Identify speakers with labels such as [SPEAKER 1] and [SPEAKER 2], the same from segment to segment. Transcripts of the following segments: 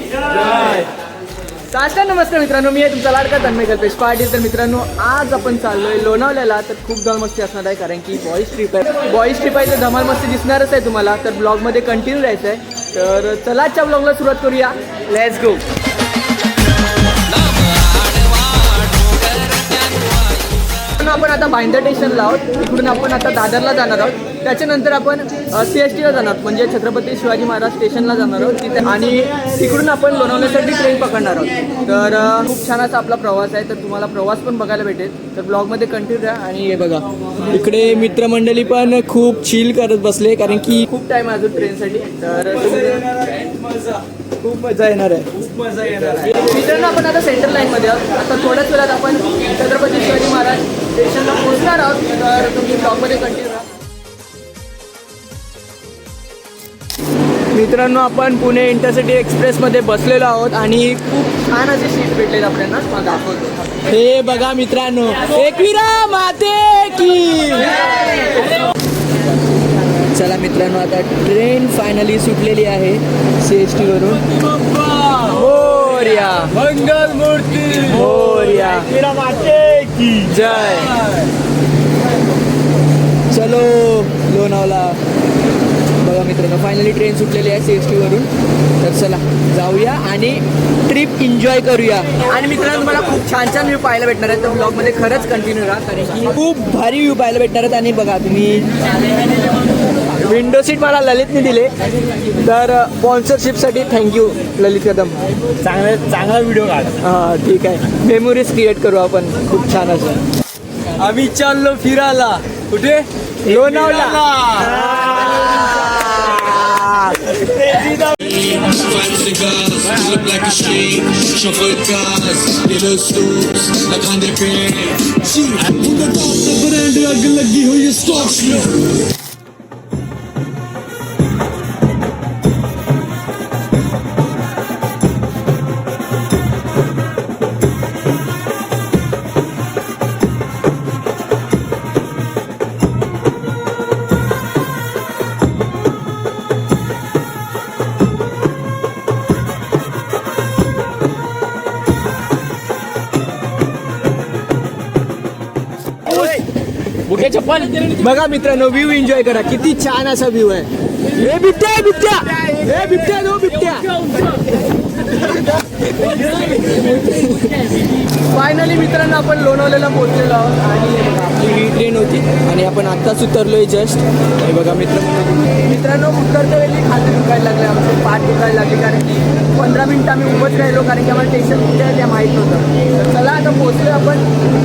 [SPEAKER 1] एकविरा साष्टा नमस्कार मित्रांनो मी आहे तुमचा लाडका तन्मय कल्पेश पाटील. तर मित्रांनो आज आपण चाललोय लोणावल्याला तर खूप धमाल मस्ती असणार आहे कारण की बॉईज ट्रिप आहे. बॉईज ट्रिप आहे तर धमाल मस्ती दिसणारच आहे तुम्हाला. तर ब्लॉगमध्ये कंटिन्यू राहायचं आहे. तर चला आजच्या ब्लॉगला सुरुवात करूया. लेट्स गो आपण आता भाईंदर स्टेशनला आहोत. इकडून आपण आता दादरला जाणार आहोत. त्याच्यानंतर आपण सी एस टीला जाणार. म्हणजे छत्रपती शिवाजी महाराज स्टेशनला जाणार आहोत तिथे. आणि तिकडून आपण लोणावल्यासाठी ट्रेन पकडणार आहोत. तर खूप छान असा आपला प्रवास आहे. तर तुम्हाला प्रवास पण बघायला भेटेल. तर ब्लॉगमध्ये कंटिन्यू राहा आणि हे बघा. इकडे मित्रमंडळी पण खूप चिल करत बसले कारण की खूप टाईम आहे अजून ट्रेनसाठी तर खूप मजा येणार आहे. खूप मजा येणार आहे. मित्रांनो आपण आता सेंट्रल लाईनमध्ये आहोत. आता थोड्याच वेळात आपण छत्रपती शिवाजी महाराज स्टेशनला पोहोचणार आहोत. तर तुम्ही ब्लॉगमध्ये कंटिन्यू राहा मित्रांनो आपण पुणे इंटरसिटी एक्सप्रेसमध्ये बसलेलो आहोत आणि खूप छान असे सीट भेटलेत आपल्याला. दाखवतो. हे बघा मित्रांनो एकविरा माते की! चला मित्रांनो आता ट्रेन फायनली सुटलेली आहे सी एस टीवरून मोर्या.
[SPEAKER 2] मंगल मूर्ती
[SPEAKER 1] मोर्या
[SPEAKER 2] की.
[SPEAKER 1] जय. चलो लोणावला. बघा मित्रांनो. फायनली ट्रेन सुटलेली आहे सी एस टीवरून तर चला जाऊया आणि ट्रिप एन्जॉय करूया. आणि मित्रांनो तुम्हाला खूप छान छान व्ह्यू पाहायला भेटणार आहेत. तर ब्लॉगमध्ये खरंच कंटिन्यू राहा कारण की खूप भारी व्ह्यू पाहायला भेटणार आहेत. आणि बघा तुम्ही विंडो सीट मला ललितने दिले. तर स्पॉन्सरशिपसाठी थँक्यू ललित कदम.
[SPEAKER 2] चांगला चांगला व्हिडिओ काढ.
[SPEAKER 1] हां ठीक आहे. मेमोरीज क्रिएट करू आपण. खूप छान असं.
[SPEAKER 2] आम्ही चाललो फिरायला. कुठे?
[SPEAKER 3] Fans de gaz, slip like a chien Chauffeur de gaz, des lossos La grande épée Ji, vous ne t'en pas d'un drag Lagi ho ye stocks
[SPEAKER 1] बघा मित्रांनो व्ह्यू एन्जॉय करा. किती छान असा व्ह्यू आहे. हे बिबट्या बिट्या बिबट्या. हे बिबट्या नो बिबट्या. फायनली मित्रांनो आपण लोणावलेला पोहोचलेलो आहोत. आणि आपली ही ट्रेन होती. आणि आपण आत्ताच उतरलोय जस्ट हे बघा मित्र मित्रांनो उतरते वेळी खाली दुखायला लागले आमचे पाठ दुखायला लागले कारण की पंधरा मिनिटं आम्ही उभंच राहिलो कारण की आम्हाला टेन्शन कुठे आहे त्या माहीत नव्हतं. तर चला आता पोहोचलो आपण.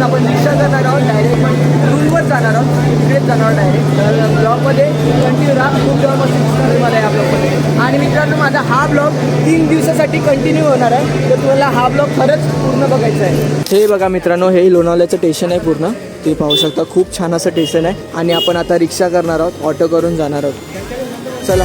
[SPEAKER 1] आपण रिक्षा जाणार आहोत डायरेक्ट पण रूमवर जाणार आहोत इकडेच जाणार आहोत डायरेक्ट तर ब्लॉगमध्ये कंटिन्यू राहा खूप जेव्हा मस्त आहे मला या ब्लॉगमध्ये आणि मित्रांनो माझा हा ब्लॉग तीन दिवसासाठी कंटिन्यू होणार आहे. तर तुम्हाला हा ब्लॉग खरंच पूर्ण बघायचा आहे. हे बघा मित्रांनो हे लोणावल्याचं स्टेशन आहे पूर्ण. ते पाहू शकता खूप छान असं स्टेशन आहे. आणि आपण आता रिक्षा करणार आहोत ऑटो करून जाणार आहोत. चला.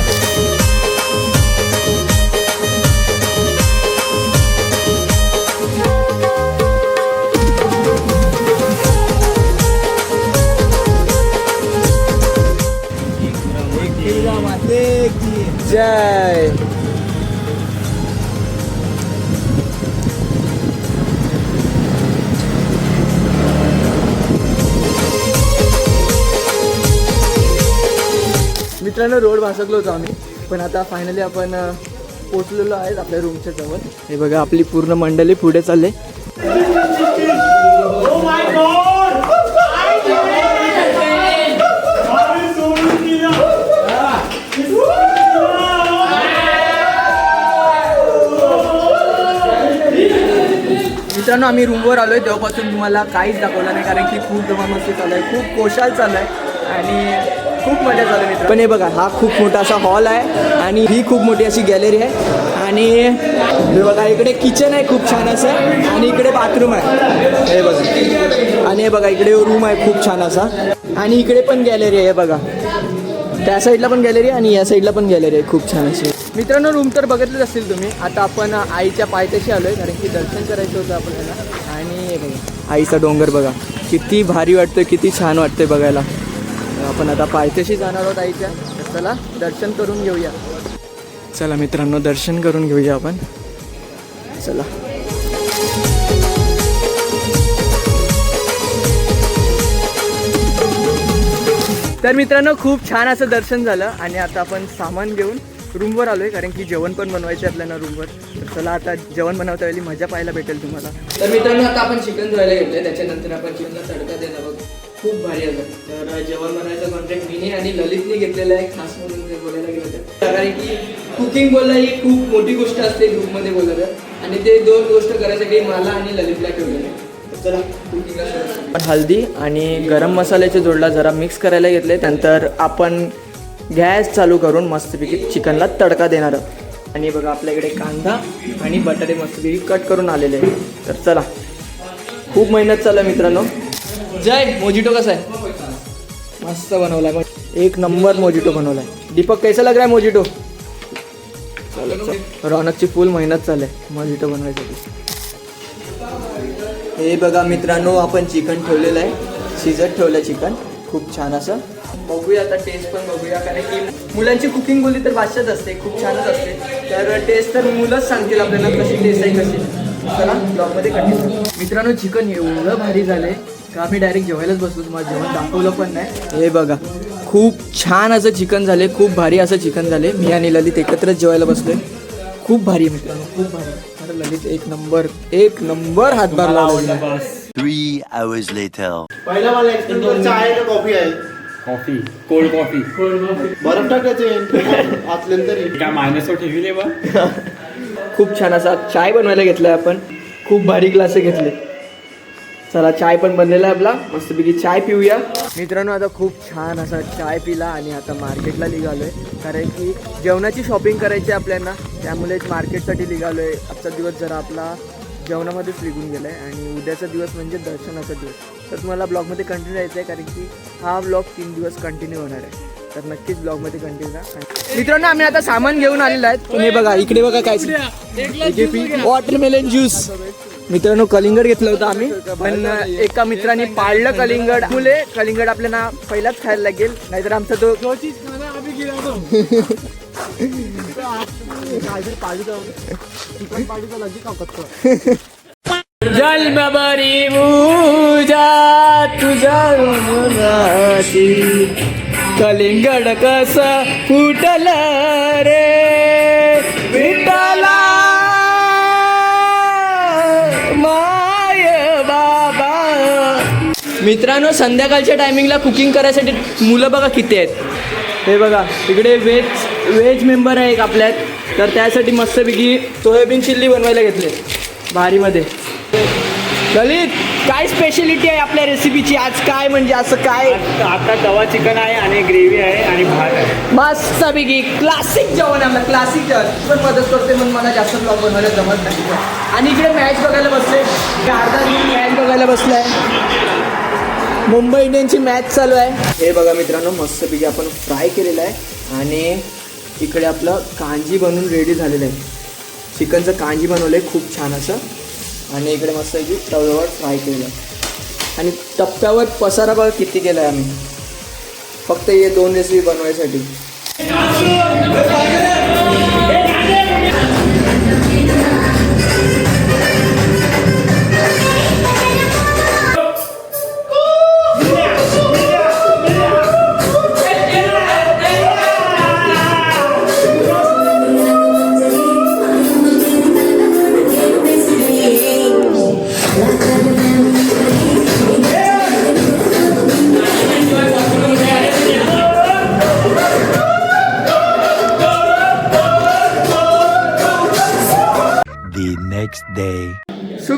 [SPEAKER 1] मित्रांनो रोड भासकलो होतो आम्ही पण आता फायनली आपण पोचलेलो आहेत आपल्या रूमच्या जवळ. हे बघा आपली पूर्ण मंडळी पुढे चालले. मित्रांनो आम्ही रूमवर आलोय. तेव्हापासून तुम्हाला काहीच दाखवलं नाही कारण की खूप धमामस्ती चालू आहे खूप कोशाल चालू आहे. आणि खूप मजा आहे मित्र पण हे बघा हा खूप मोठा असा हॉल आहे आणि ही खूप मोठी अशी गॅलरी आहे. आणि हे बघा इकडे किचन आहे खूप छान असं आणि इकडे बाथरूम आहे. हे बघा. आणि हे बघा इकडे रूम आहे खूप छान असा. आणि इकडे पण गॅलरी आहे हे बघा. त्या साईडला पण गॅलरी आहे आणि या साईडला पण गॅलरी आहे खूप छान अशी. मित्रांनो रूम तर बघितलेच असतील तुम्ही. आता आपण आईच्या पायथ्याशी आलोय कारण की दर्शन करायचं होतं आपल्याला. आणि हे बघा. आईचा डोंगर बघा. किती भारी वाटतं किती छान वाटतंय बघायला. आपण आता पायथ्याशी जाणार आहोत आईच्या. तर चला दर्शन करून घेऊया. चला मित्रांनो दर्शन करून घेऊया आपण. चला. तर मित्रांनो खूप छान असं दर्शन झालं आणि आता आपण सामान घेऊन रूमवर आलो आहे कारण की जेवण पण बनवायचं आहे आपल्याला रूमवर. तर चला आता जेवण बनवता वेळी मजा पाहायला भेटेल तुम्हाला. तर मित्रांनो आता आपण चिकन धुवायला घेतलं त्याच्यानंतर आपण चिकनला तडका देणार आहोत. खूप भारी आलं तर जेवण बनवायचा कॉन्ट्रॅक्ट मीने आणि ललितने घेतलेला आहे खास म्हणून ते बोलायला गेलं तर. कारण की कुकिंग बोलला ही खूप मोठी गोष्ट असते ग्रुपमध्ये बोलायला आणि ते दोन गोष्ट करायसाठी मला आणि ललितला ठेवलेलं आहे. तर चला कुकिंगला हल्दी आणि गरम मसाल्याचे जोडला जरा मिक्स करायला घेतले. त्यानंतर आपण गॅस चालू करून मस्तपैकी चिकनला तडका देणार आहोत. आणि बघा आपल्याकडे कांदा आणि बटाटे मस्तपैकी कट करून आलेले आहे तर चला खूप मेहनत चालू आहे मित्रांनो. जय मोजिटो कसा आहे? मस्त बनवलाय. मग एक नंबर मोजिटो बनवलाय. दीपक कैसा लग रहा है मोजिटो? चला, रौनकची फुल मेहनत चालू आहे. मोजिटो बनवायसाठी. हे बघा मित्रांनो आपण चिकन ठेवलेलं आहे. शिजत ठेवलं चिकन. खूप छान असं. बघूया आता टेस्ट पण बघूया. कारण की मुलांची कुकिंग बोलली तर भाषाच असते. खूप छानच असते. तर टेस्ट तर मुलंच सांगतील आपल्याला कशी टेस्ट आहे कशी. चला ब्लॉगमध्ये कंटिन्यू मित्रांनो चिकन एवढं भारी झालंय. का आम्ही डायरेक्ट जेवायलाच बसलो तुम्हाला जेवण दाखवलं पण नाही. हे बघा खूप छान असं चिकन झाले खूप भारी असं चिकन झाले मी आणि ललित एकत्रच जेवायला बसलोय. खूप भारी आहे मित्रांनो खूप भारी अरे ललित एक नंबर एक नंबर हातभार लावला
[SPEAKER 4] Three hours later.
[SPEAKER 5] पहिला मला चहा आहे का कॉफी आहे.
[SPEAKER 2] कॉफी कोल्ड कॉफी
[SPEAKER 5] बरफ टाकायचे
[SPEAKER 2] काय ठेवले बा.
[SPEAKER 1] खूप छान असा चाय बनवायला घेतलाय आपण. खूप भारी ग्लास घेतले. चला चाय पण बनलेला आहे आपला. मस्तपैकी चाय पिऊया. मित्रांनो आता खूप छान असा चाय पिला आणि आता मार्केटला निघालोय. कारण की जेवणाची शॉपिंग करायची आहे आपल्याला त्यामुळेच मार्केटसाठी निघालोय. आजचा दिवस जरा आपला जेवणामध्येच निघून गेलाय. आणि उद्याचा दिवस म्हणजे दर्शनाचा दिवस. तर तुम्हाला ब्लॉगमध्ये कंटिन्यू राहायचं आहे कारण की हा ब्लॉग तीन दिवस कंटिन्यू होणार आहे. तर नक्कीच ब्लॉगमध्ये कंटिन्यू राहा. मित्रांनो आम्ही आता सामान घेऊन आलेलो आहे. तुम्ही बघा इकडे बघा काय वॉटरमेलन ज्यूस मित्रांनो कलिंगड घेतलं होतं आम्ही. पण एका मित्राने पाळलं कलिंगड. मुले कलिंगड आपल्याला पहिलाच खायला लागेल. नाहीतर आमचा तो जन्मभरी पूजा तुझा कलिंगड कस फुटल रे? मित्रांनो संध्याकाळच्या टायमिंगला कुकिंग करायसाठी मुलं बघा किती आहेत. हे बघा इकडे व्हेज व्हेज मेंबर आहे एक आपल्यात. तर त्यासाठी मस्तपैकी सोयाबीन चिल्ली बनवायला घेतले. भारीमध्ये ललित काय स्पेशलिटी आहे आपल्या रेसिपीची आज काय म्हणजे असं काय?
[SPEAKER 2] आता तवा चिकन आहे आणि ग्रेव्ही आहे आणि भात आहे.
[SPEAKER 1] मस्तपैकी क्लासिक जेवण आहे आपलं क्लासिक जेवण. पण मदत करते म्हणून मला जास्त ब्लॉग बनवायला जमत नाही. आणि इकडे मॅच बघायला बसले. अर्धा मॅच बघायला बसलाय. मुंबई इंडियनची मॅच चालू आहे. हे बघा मित्रांनो मस्तपैकी आपण फ्राय केलेलं आहे. आणि इकडे आपलं कांजी बनवून रेडी झालेलं आहे. चिकनचं कांजी बनवलं आहे खूप छान असं. आणि इकडे मस्तपैकी तव्यावर फ्राय केलेलं आहे. आणि टप्प्यावर पसारा बघा किती केला आहे आम्ही. फक्त हे दोन रेसिपी बनवायसाठी.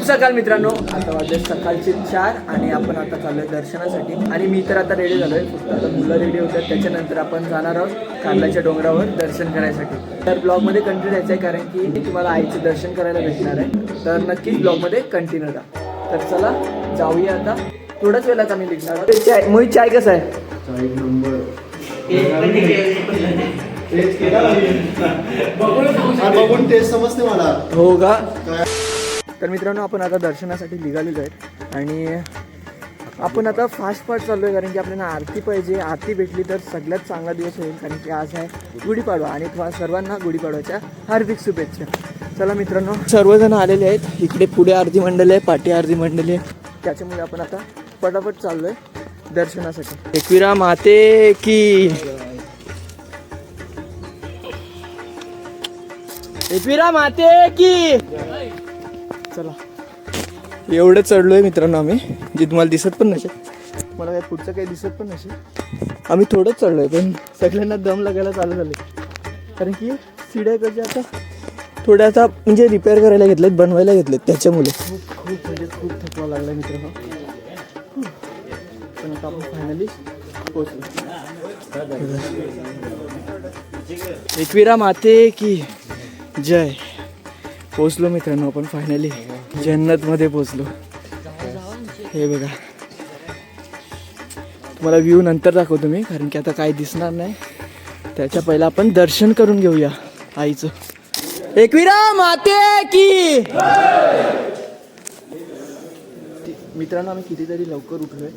[SPEAKER 1] शुभ सकाळ मित्रांनो. आता वाजले सकाळचे चार आणि आपण आता चाललोय दर्शनासाठी. आणि मी तर आता रेडी झालोय. फक्त आता मुलं रेडी होतात. त्याच्यानंतर आपण जाणार आहोत कारल्याच्या डोंगरावर दर्शन करायसाठी. तर ब्लॉगमध्ये कंटिन्यू राहायचं आहे कारण की तुम्हाला आईचे दर्शन करायला भेटणार आहे. तर नक्कीच ब्लॉगमध्ये कंटिन्यू राहा तर चला जाऊया आता. थोड्याच वेळात आम्ही निघणार आहोत. चाय मोहित चाय कसं आहे?
[SPEAKER 5] बघून टेस्ट समजते मला.
[SPEAKER 1] हो का? तर मित्रांनो आपण आता दर्शनासाठी निघालेलो आहेत. आणि आपण आता फास्ट फास्ट चाललो आहे कारण की आपल्याला आरती पाहिजे. आरती भेटली तर सगळ्यात चांगला दिवस होईल कारण की आज आहे गुढीपाडवा आणि तुम्हा सर्वांना गुढीपाडव्याच्या हार्दिक शुभेच्छा. चला मित्रांनो सर्वजण आलेले आहेत. इकडे पुढे आरती मंडळ आहे पाठी आरती मंडल आहे. त्याच्यामुळे आपण आता पटापट चाललो आहे दर्शनासाठी. एकविरा माते की. एकविरा माते की. चला. एवढं चढलोय मित्रांनो आम्ही जे तुम्हाला दिसत पण नसेल. मला काय पुढचं काही दिसत पण नसेल. आम्ही थोडंच चढलोय पण सगळ्यांना दम लागायला चालू झाले. कारण की सिड्या कशा आता थोड्या आता म्हणजे रिपेअर करायला घेतलेत बनवायला घेतलेत त्याच्यामुळे. खूप खूप म्हणजे खूप थकवा लागला मित्रांनो. पण आता आपण फायनली पोहोचलो. एकविरा माते की जय. पोचलो मित्रांनो आपण फायनली जन्नतमध्ये पोचलो हे बघा. तुम्हाला व्ह्यू नंतर दाखवतो मी कारण की आता काय दिसणार नाही. त्याच्या पहिला आपण दर्शन करून घेऊया आईचं. एकविरा माते की! मित्रांनो आम्ही कितीतरी लवकर उठलोय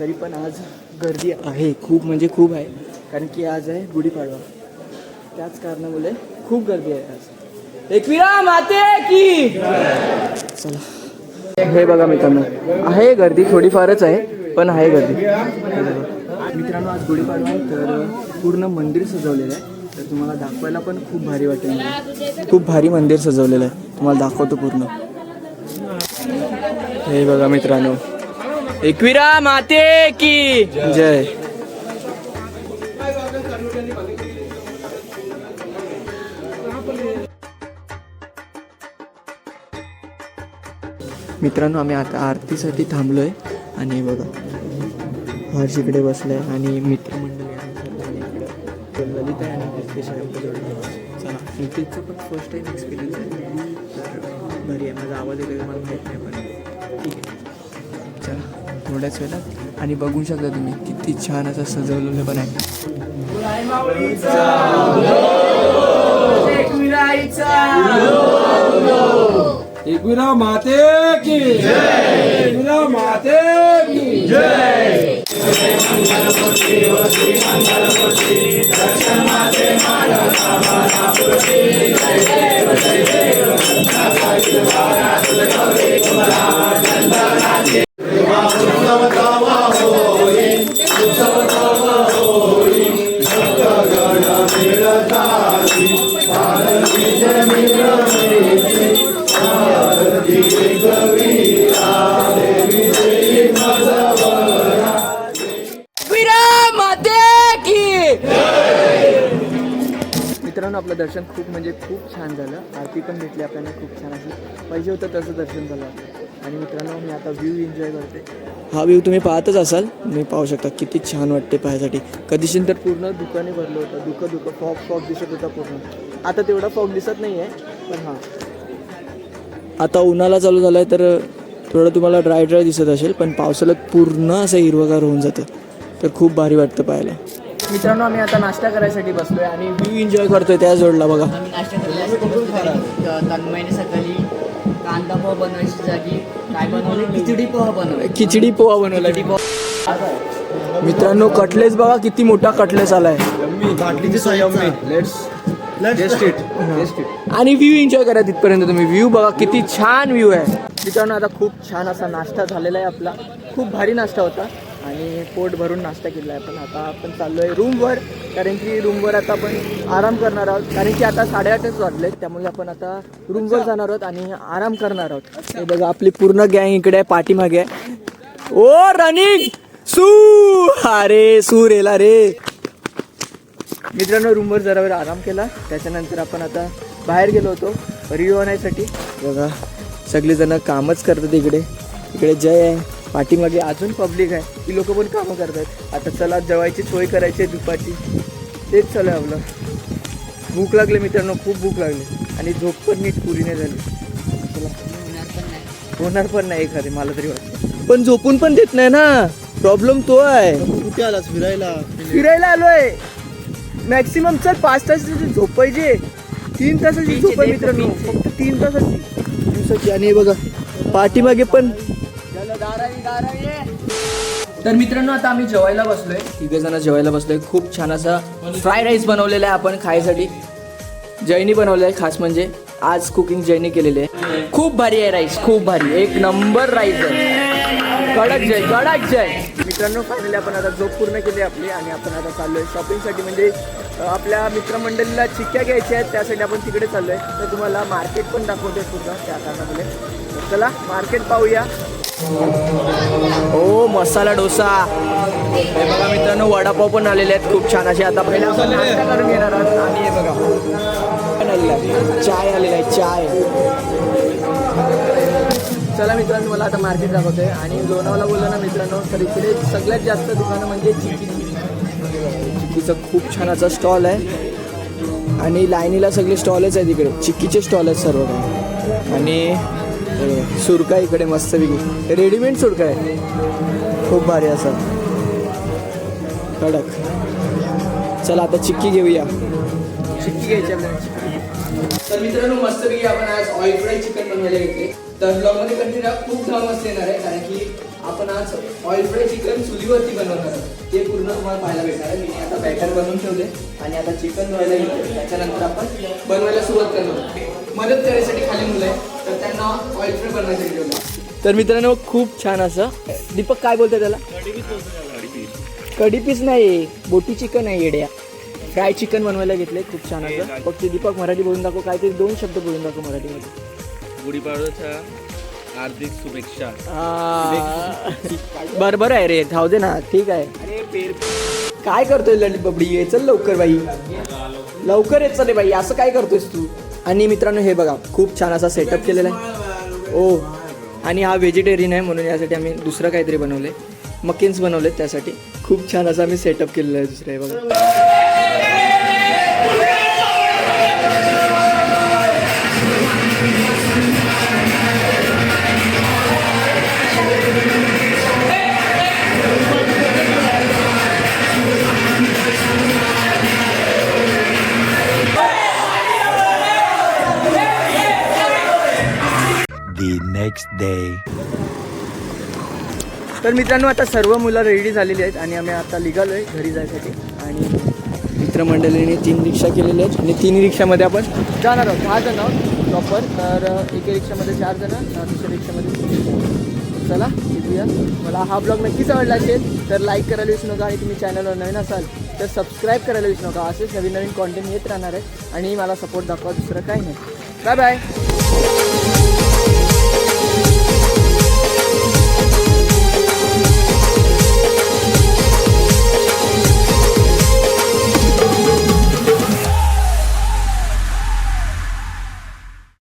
[SPEAKER 1] तरी पण आज गर्दी आहे खूप म्हणजे खूप आहे कारण की आज आहे गुढीपाडवा. त्याच कारणामुळे खूप गर्दी आहे आज. एकविरा माते की चला हे बघा मित्रांनो आहे गर्दी थोडीफारच आहे पण आहे गर्दी. मित्रांनो आज गुढीपाडवा आहे तर पूर्ण मंदिर सजवलेलं आहे. तर तुम्हाला दाखवायला पण खूप भारी वाटेल. खूप भारी मंदिर सजवलेलं आहे. तुम्हाला दाखवतो पूर्ण. हे बघा मित्रांनो. एकविरा माते की जय. मित्रांनो आम्ही आता आरतीसाठी थांबलो आहे आणि बघा हर्ष इकडे बसलं आहे आणि इकडं ललित आहे आणि चला नितेशचं पण फर्स्ट टाईम एक्सपिरियन्स आहे. तर बरी आहे. माझा आवाज येतो मला माहीत नाही पण ठीक आहे. चला थोड्याच वेळात. आणि बघू शकता तुम्ही किती छान असं सजवलेलं पण आहे.
[SPEAKER 6] एकविरा माते! की। एकविरा माते की।
[SPEAKER 1] मित्रांनो आपलं दर्शन खूप म्हणजे खूप छान झालं. आरती पण भेटली आपल्याला खूप छान अशी पाहिजे होतं तसं दर्शन झालं आपलं. आणि मित्रांनो मी आता व्ह्यू एन्जॉय करते. हा व्ह्यू तुम्ही पाहतच असाल. तुम्ही पाहू शकता किती छान वाटते पाहायसाठी. कधीशी तर पूर्ण दुकाने भरलं होतं. दुःख दुःख फॉग फॉग दिसत होता पूर्ण. आता तेवढा फॉग दिसत नाही आहे पण हां. आता उन्हाळा चालू झाला आहे तर थोडं तुम्हाला ड्राय ड्राय दिसत असेल पण पावसाळ्यात पूर्ण असं हिरवगार होऊन जातं. तर खूप भारी वाटतं पाहायला. मित्रांनो आम्ही आता नाश्ता करायसाठी बसलोय आणि व्ह्यू एन्जॉय करतोय त्या जोडला बघा.
[SPEAKER 7] आम्ही नाश्ता केला तन्मयने सकाळी कांदा पोहा बनवायची जागी काय बनवले? खिचडी पोहा बनवले.
[SPEAKER 1] खिचडी पोहा बनवला. मित्रांनो कटलेस बघा किती मोठा कटलेस आलाय.
[SPEAKER 5] बाटलीची let's taste it taste it
[SPEAKER 1] आणि व्ह्यू एन्जॉय करा तिथपर्यंत तुम्ही. व्ह्यू बघा किती छान व्ह्यू आहे. मित्रांनो आता खूप छान असा नाश्ता झालेला आहे आपला. खूप भारी नाश्ता होता. आणि पोट भरून नाश्ता केला आहे पण आता आपण चाललो आहे रूमवर कारण की रूमवर आता आपण आराम करणार आहोत. कारण की आता साडेआठच वाजलेत. त्यामुळे आपण आता रूमवर जाणार आहोत आणि आराम करणार आहोत. हे बघा आपली पूर्ण गँग इकडे आहे पाठीमागे आहे. ओ रनिंग! सू! अरे सू रेला रे. मित्रांनो रूमवर जरा वेळ आराम केला. त्याच्यानंतर आपण आता बाहेर गेलो होतो रिव्ह्यू आणायसाठी. बघा सगळेजण कामच करतात इकडे. इकडे जय आहे. पाठीमागे अजून पब्लिक आहे. ती लोक पण कामं करतात. आता चला जेवायची सोय करायची आहे दुपारची. तेच चालू आहे आपलं. भूक लागली मित्रांनो खूप भूक लागली. आणि झोप पण नीट पुरी नाही झाली. चला. होणार पण नाही एखादी मला तरी वाटतं. पण झोपून पण देत नाही ना. प्रॉब्लेम तो आहे.
[SPEAKER 5] कुठे आलास? फिरायला.
[SPEAKER 1] फिरायला आलोय. मॅक्सिमम चल पाच तासाची झोप पाहिजे. तीन तासाची झोप आहे मित्रांनो. फक्त तीन तासाची. दिवसाची आणि हे बघा पाठीमागे पण. तर मित्रांनो आता आम्ही जेवायला बसलोय. तिघे जण जेवायला बसलोय. खूप छान असा फ्राय राईस बनवलेला आहे आपण खायसाठी. जैनी बनवलं आहे खास म्हणजे. आज कुकिंग जैनी केलेली आहे. खूप भारी आहे राईस खूप भारी. एक नंबर राईस आहे. कडक जय कडक जय. मित्रांनो फायनली आपण आता झोप पूर्ण केली आपली आणि आपण आता चाललोय शॉपिंगसाठी म्हणजे आपल्या मित्रमंडळीला चिक्क्या घ्यायच्या आहेत त्यासाठी आपण तिकडे चाललोय. तर तुम्हाला मार्केट पण दाखवते पूर्ण त्या कारणामुळे. तर चला मार्केट पाहूया. हो मसाला डोसा. हे बघा मित्रांनो वडापाव पण आलेले आहेत. खूप छान असे. आता पहिले आपण नाश्ता करून घेणार आहोत. आणि हे बघा. पण आलेला आहे चाय आलेला आहे चाय. चला मित्रांनो मला आता मार्केट दाखवतोय. आणि लोणावला बोललो ना मित्रांनो तर इकडे सगळ्यात जास्त दुकानं म्हणजे चिक्की. चिक्कीचं खूप छान असा स्टॉल आहे. आणि लाईनीला सगळे स्टॉलच आहेत इकडे. चिक्कीचे स्टॉल आहेत सर्व काही. आणि सुरका इकडे मस्तपैकी रेडीमेड सुरका आहे. खूप भारी असा. कडक. चला आता चिक्की घेऊया. चिक्की घ्यायची आपल्याला. तर मित्रांनो मस्तपैकी आपण आज ऑइल फ्राईड चिकन बनवायला घेतले. तर ब्लॉगमध्ये कंटिन्यू खूप धाव येणार आहे कारण की आपण आज ऑइल फ्राय चिकन चुलीवरती बनवणार आहोत. ते पूर्ण तुम्हाला पाहायला भेटणार आहे. मी आता बॅटर बनवून ठेवले आणि आता चिकन धुवायला येतो त्याच्यानंतर आपण बनवायला सुरुवात करणार मदत करायसाठी खाली मुलं आहे तर त्यांना ऑइल फ्राय बनवायसाठी ठेवलं. तर मित्रांनो खूप छान असं. दीपक काय बोलतोय त्याला? कढी पीस नाही बोटी चिकन आहे येड्या. फ्राय चिकन बनवायला घेतले खूप छान असं. फक्त दीपक मराठी बोलून दाखव. काहीतरी दोन शब्द बोलून दाखव मराठीमध्ये.
[SPEAKER 2] गुढीपाडव्याच्या हार्दिक शुभेच्छा.
[SPEAKER 1] बरं बरं आहे रे. जाऊ दे ना. ठीक आहे. काय करतोय ललित बबडी? ये चल लवकर बाई. लवकर येत चल रे बाई. असं काय करतोयस तू? आणि मित्रांनो हे बघा. खूप छान असा सेटअप केलेला आहे. ओ. आणि हा व्हेजिटेरियन आहे म्हणून यासाठी आम्ही दुसरं काहीतरी बनवले मकिन्स बनवलेत त्यासाठी. खूप छान असं आम्ही सेटअप केलेलं आहे दुसरं हे बघा.
[SPEAKER 4] नेक्स्ट डे
[SPEAKER 1] तर मित्रांनो आता सर्व मुलं रेडी झालेली आहेत आणि आम्ही आता निघालो आहे घरी जायसाठी. आणि मित्रमंडळीने तीन रिक्षा केलेल्या आहेत आणि तीन रिक्षामध्ये आपण जाणार आहोत. दहा जण आहोत प्रॉपर तर एका रिक्षामध्ये चार जण दुसऱ्या रिक्षामध्ये चला भेटूया मला हा ब्लॉग नक्कीच आवडला असेल तर लाईक करायला विसरू नका आणि तुम्ही चॅनलवर नवीन असाल तर सबस्क्राईब करायला विसरू नका. असेच नवीन नवीन कॉन्टेंट येत राहणार आहे आणि मला सपोर्ट दाखवा दुसरं काही नाही. Bye bye